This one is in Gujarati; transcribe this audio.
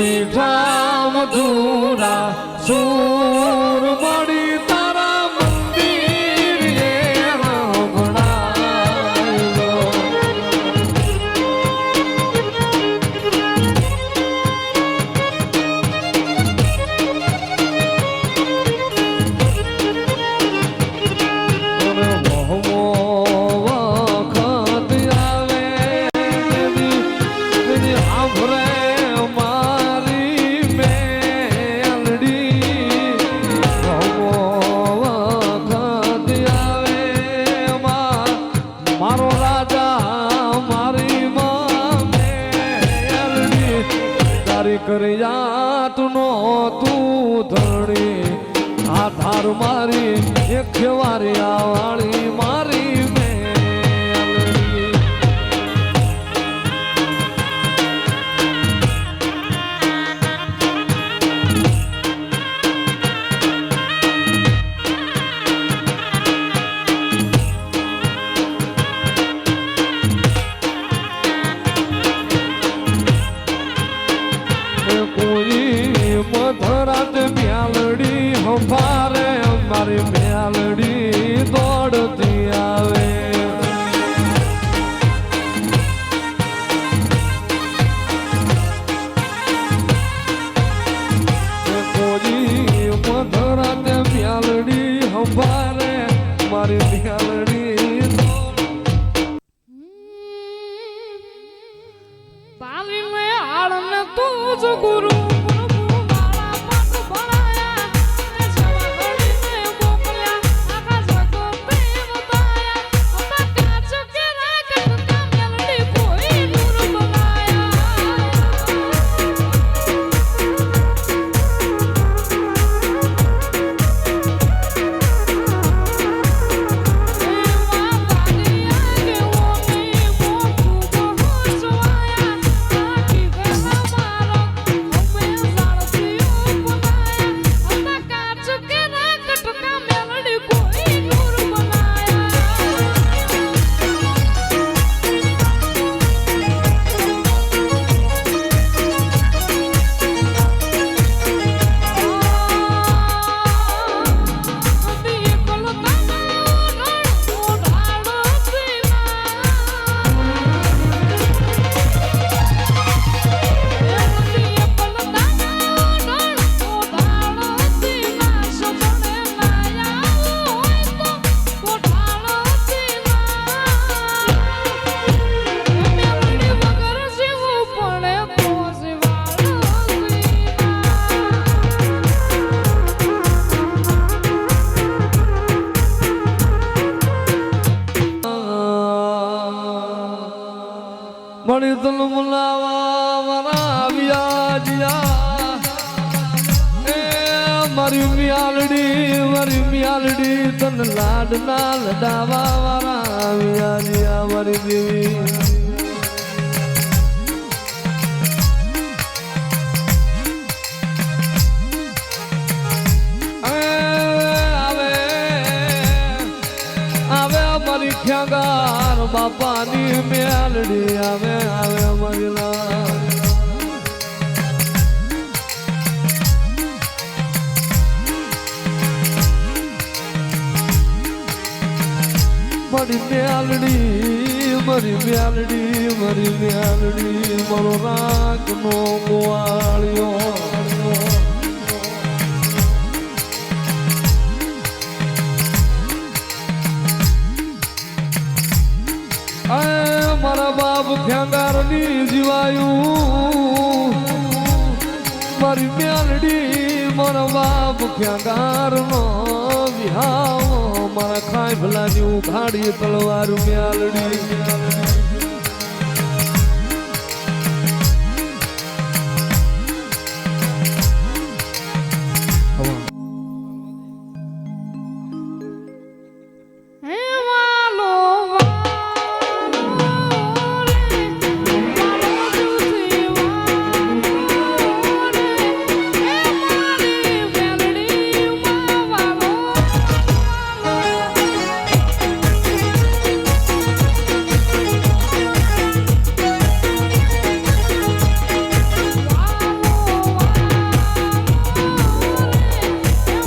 મીઠા મધુરા સુ તારી કરિયાતનો તું ધણી. આધાર મારી એક વારી આવાળી મ્યાલડી હંભારે મણી તલ મુલાવા મારા વ્યાજિયા એ મારી મિયાલડી મારી મિયાલડી તન લાડ ના લડાવા મારા વ્યાજિયા મારી દેવી. આવે આવે અમારી ખ્યાગાર બાપાની મેલડી આવે આવે અમારી લાલ મારી મેલડી મારી મેલડી મારી મેલડી, મારો રાગ નો ગોવાળિયો મારા બાપ ખ્યાંગારની જીવાયું. મારી મ્યાલડી મારા બાપ ખ્યાંગારનો વિહાવ. મારા ખાઈ ભલાની ઉઘાડી તલવાર મેલડી